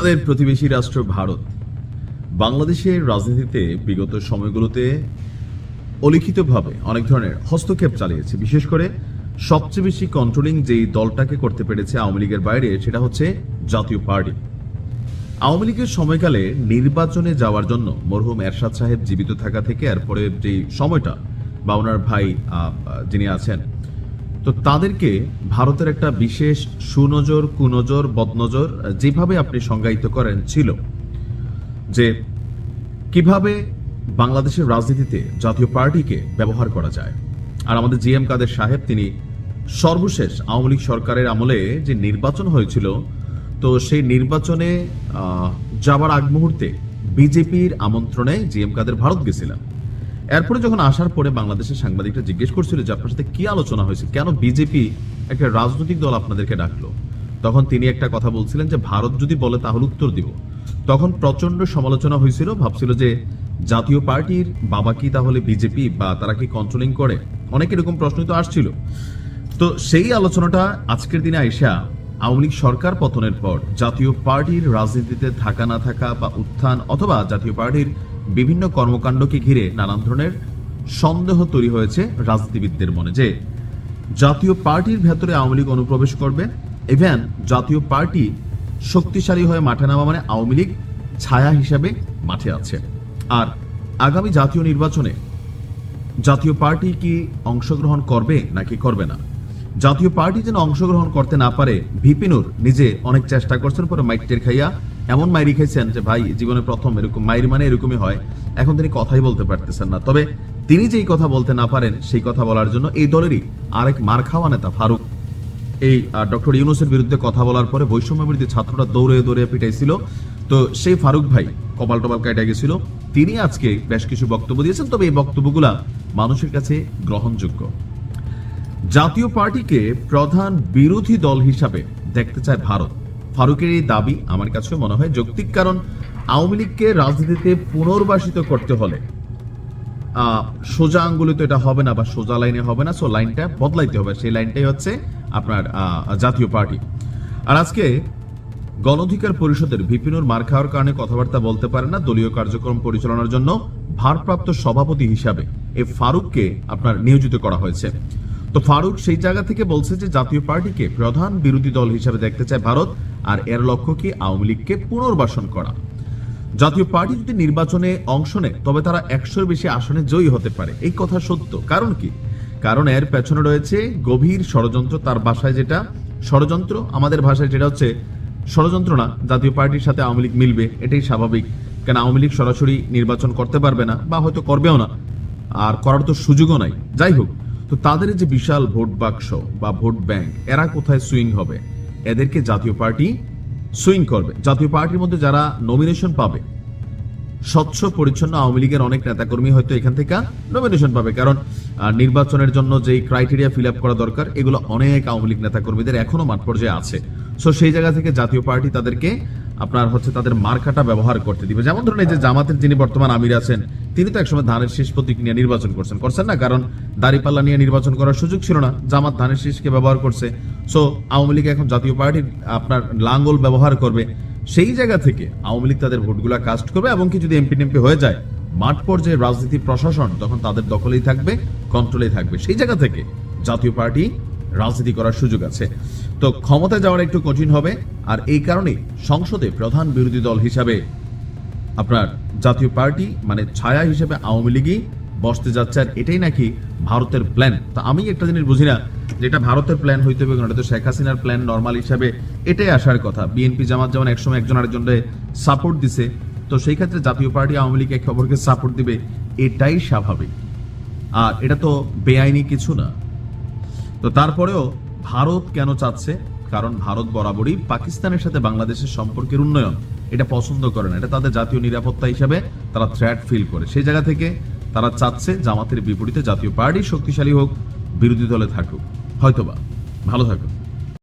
আমাদের প্রতিবেশী রাষ্ট্র ভারত, বাংলাদেশের রাজনীতিতে বিগত সময়গুলোতে অলিখিতভাবে অনেক ধরনের হস্তক্ষেপ চালিয়েছে। বিশেষ করে সবচেয়ে বেশি কন্ট্রোলিং যেই দলটাকে করতে পেরেছে আওয়ামী লীগের বাইরে, সেটা হচ্ছে জাতীয় পার্টি। আওয়ামী লীগের সময়কালে নির্বাচনে যাওয়ার জন্য মরহুম এরশাদ সাহেব জীবিত থাকা থেকে এরপরে যে সময়টা বা ওনার ভাই যিনি আছেন তো তাদেরকে ভারতের একটা বিশেষ সুনজর, কুনজর, বদনজর যেভাবে আপনি সংজ্ঞায়িত করেন ছিল যে কীভাবে বাংলাদেশের রাজনীতিতে জাতীয় পার্টিকে ব্যবহার করা যায়। আর আমাদের জি এম কাদের সাহেব, তিনি সর্বশেষ আওয়ামী লীগ সরকারের আমলে যে নির্বাচন হয়েছিল, তো সেই নির্বাচনে যাবার আগ মুহূর্তে বিজেপির আমন্ত্রণে জি এম কাদের ভারত গেছিলেন এরপরে যখন আসার পরে বাংলাদেশের সাংবাদিকরা জিজ্ঞেস করছিল যে আপনার সাথে কি আলোচনা হয়েছে, কেন বিজেপি একটা রাজনৈতিক দল আপনাদেরকে ডাকলো, তখন তিনি একটা কথা বলছিলেন যে ভারত যদি বলে তাহলে উত্তর দিব। তখন প্রচণ্ড সমালোচনা হয়েছিল, ভাবছিল যে জাতীয় পার্টির বাবা কি তাহলে বিজেপি বা তারা কি কন্ট্রোলিং করে? অনেক এরকম প্রশ্নই তো আসছিল। তো সেই আলোচনাটা আজকের দিনে আইসা আওয়ামী লীগ সরকার পতনের পর জাতীয় পার্টির রাজনীতিতে থাকা না থাকা বা উত্থান অথবা জাতীয় পার্টির বিভিন্ন কর্মকাণ্ডকে ঘিরে নানান ধরনের সন্দেহ তৈরি হয়েছে রাজনীতিবিদদের মনে যে জাতীয় পার্টির ভেতরে আওয়ামী লীগ অনুপ্রবেশ করবে ইভেন জাতীয় পার্টি শক্তিশালী হয়ে মাঠে নামা মানে আওয়ামী লীগ ছায়া হিসাবে মাঠে আছে। আর আগামী জাতীয় নির্বাচনে জাতীয় পার্টি কি অংশগ্রহণ করবে নাকি করবে না? জাতীয় পার্টি যেন অংশগ্রহণ করতে না পারে ভিপিনুর নিজে অনেক চেষ্টা করছেন, পরে মাইকটের খাইয়া এমন মাইরি খাইছেন যে ভাই, জীবনে প্রথম এরকম, মাইরি মানে এরকমই হয়। এখন তিনি কথাই বলতে পারতেছেন না। তবে তিনি যেই কথা বলতে না পারেন, সেই কথা বলার জন্য এই দলেরই আরেক মার খাওয়া নেতা ফারুক। এই ডক্টর ইউনুসের বিরুদ্ধে কথা বলার পরে বৈষম্য বিরোধী ছাত্ররা দৌড়ে দৌড়ে পিটাইছিল। তো সেই ফারুক ভাই কপাল টপাল কেটে গেছিল। তিনি আজকে বেশ কিছু বক্তব্য দিয়েছেন, তবে এই বক্তব্যগুলা মানুষের কাছে গ্রহণযোগ্য। জাতীয় পার্টিকে প্রধান বিরোধী দল হিসাবে দেখতে চায় ভারত। ফারুকের এই দাবি আমার কাছে মনে হয় যৌক্তিক, কারণ আওয়ামী লীগকে রাজনীতিতে পুনর্বাসিত করতে হলে সোজা আঙ্গুলে তো এটা হবে না বা সোজা লাইনে হবে না সো লাইনটা বদলাইতে হবে। সেই লাইনটাই হচ্ছে আপনার জাতীয় পার্টি। আর আজকে গণঅধিকার পরিষদের ভিপিনুর মার খাওয়ার কারণে কথাবার্তা বলতে পারে না, দলীয় কার্যক্রম পরিচালনার জন্য ভারপ্রাপ্ত সভাপতি হিসাবে এ ফারুককে আপনার নিয়োজিত করা হয়েছে। তো ফারুক সেই জায়গা থেকে বলছে যে জাতীয় পার্টিকে প্রধান বিরোধী দল হিসাবে দেখতে চায় ভারত, আর এর লক্ষ্য কি আওয়ামী লীগকে পুনর্বাসন করা? জাতীয় পার্টি যদি নির্বাচনে অংশ নেয়, তবে তারা একশোর বেশি আসনে জয়ী হতে পারে। এই কথা সত্য। কারণ কি? কারণ এর পেছনে রয়েছে গভীর ষড়যন্ত্র, তার ভাষায় যেটা ষড়যন্ত্র, আমাদের ভাষায় যেটা হচ্ছে ষড়যন্ত্র না, জাতীয় পার্টির সাথে আওয়ামী লীগ মিলবে, এটাই স্বাভাবিক। কেন আওয়ামী লীগ সরাসরি নির্বাচন করতে পারবে না, বা হয়তো করবেও না, আর করার তো সুযোগও নাই। যাই হোক তো তাদের যে বিশাল ভোট বাক্স বা ভোট ব্যাংক, এরা কোথায় সুইং হবে? এদেরকে জাতীয় পার্টি সুইং করবে। জাতীয় পার্টির মধ্যে যারা নমিনেশন পাবে, স্বচ্ছ, পরিচ্ছন্ন আওয়ামী লীগের অনেক নেতাকর্মী হয়তো এখান থেকে নমিনেশন পাবে। কারণ নির্বাচনের জন্য যেই ক্রাইটেরিয়া ফিল আপ করা দরকার, এগুলো অনেক আওয়ামী লীগ নেতাকর্মীদের এখনও মাঠ পর্যায়ে আছে। সো সেই জায়গা থেকে জাতীয় পার্টি তাদেরকে আপনার হচ্ছে তাদের মার্কাটা ব্যবহার করতে দিবে। যেমন ধরুন এই যে জামাতের যিনি বর্তমান আমির আছেন, তিনি তো একসময় ধানের শীষ প্রতীক নিয়ে নির্বাচন করছেন। করছেন না? কারণ দাড়িপাল্লা নিয়ে নির্বাচন করার সুযোগ ছিল না। জামাত ধানের শীষকে ব্যবহার করছে। সো আওয়ামী লীগ এখন জাতীয় পার্টির আপনার লাঙ্গল ব্যবহার করবে। সেই জায়গা থেকে আওয়ামী লীগ তাদের ভোটগুলা কাস্ট করবে এবং কি যদি এমপি টেমপি হয়ে যায়, মাঠ পর্যায়ে রাজনীতি প্রশাসন তখন তাদের দখলেই থাকবে কন্ট্রোলেই থাকবে। সেই জায়গা থেকে জাতীয় পার্টি রাজনীতি করার সুযোগ আছে। তো ক্ষমতা যাওয়ার একটু কঠিন হবে, আর এই কারণে সংসদে প্রধান বিরোধী দল হিসাবে আপনার জাতীয় পার্টি মানে ছায়া হিসেবে আওয়ামী লীগই বসতে যাচ্ছে, আর এটাই নাকি ভারতের প্ল্যান তা আমি একটা জিনিস বুঝি না, যেটা ভারতের প্ল্যান হইতে হবে এটা তো শেখ হাসিনার প্ল্যান নর্মাল হিসাবে, এটাই আসার কথা। বিএনপি জামাত যেমন একসময় একজন আরেকজনকে সাপোর্ট দিছে, তো সেই ক্ষেত্রে জাতীয় পার্টি আওয়ামী লীগ এক খবরকে সাপোর্ট দিবে, এটাই স্বাভাবিক। আর এটা তো বেআইনি কিছু না। তো তারপরেও ভারত কেন চাচ্ছে? কারণ ভারত বরাবরই পাকিস্তানের সাথে বাংলাদেশের সম্পর্কের উন্নয়ন। এটা পছন্দ করে না। এটা তাদের জাতীয় নিরাপত্তা হিসাবে তারা থ্রেট ফিল করে। সেই জায়গা থেকে তারা চাচ্ছে জামাতের বিপরীতে জাতীয় পার্টি শক্তিশালী হোক, বিরোধী দলে থাকুক। হয়তোবা। ভালো থাকুক।